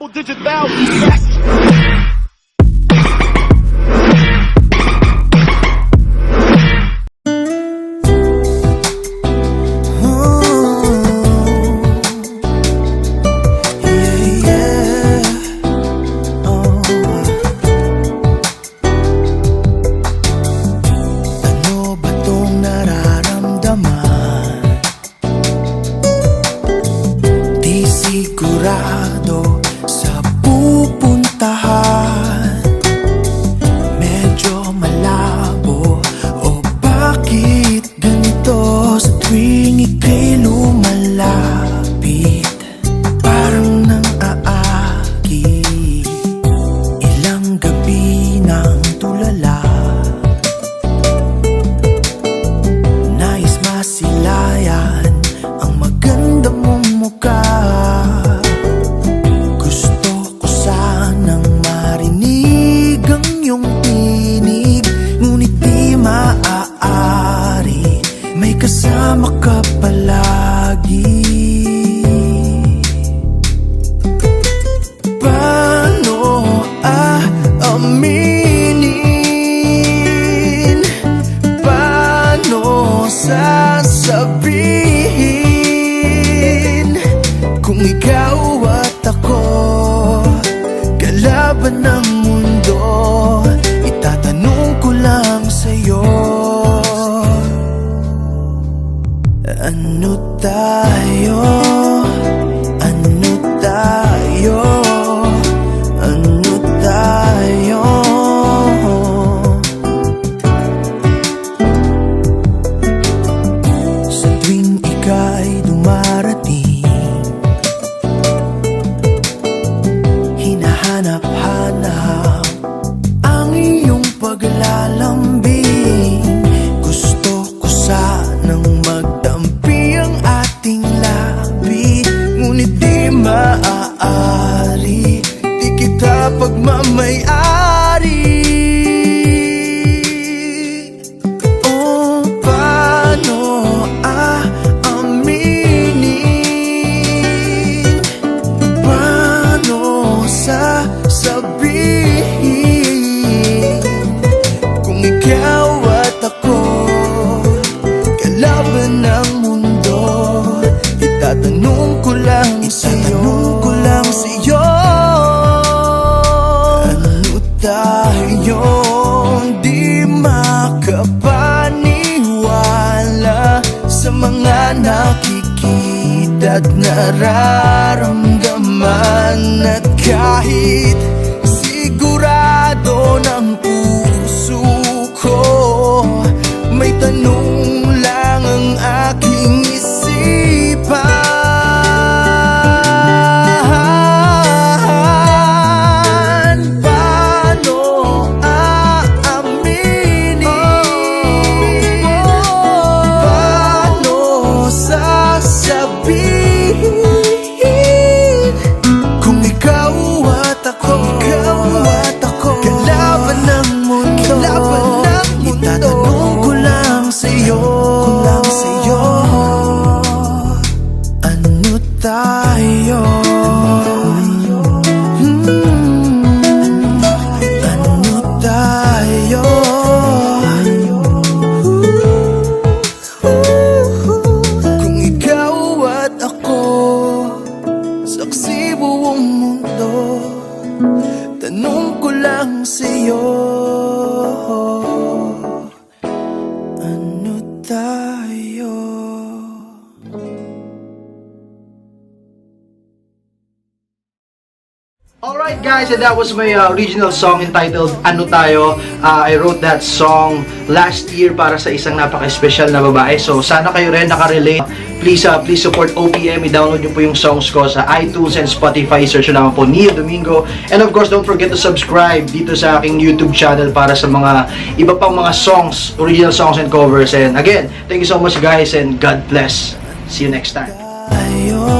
double digit thousands. Sigurado kasama ka palagi Paano aaminin? Paano sasabihin Kung ikaw tayo? Nakikita at nararamdaman At kahit sigurado ng tayo? Hmm, Ano tayo? Kung ikaw at ako Saksi buong mundo Tanong ko lang sa'yo Alright guys, and that was my uh, original song entitled Ano Tayo. Uh, I wrote that song last year para sa isang napaka-special na babae. So sana kayo rin nakarelate. Please, uh, please support OPM. I-download nyo po yung songs ko sa iTunes and Spotify. Search nyo naman po Neil Domingo. And of course, don't forget to subscribe dito sa aking YouTube channel para sa mga iba pang mga songs, original songs and covers. And again, thank you so much guys and God bless. See you next time. tayo?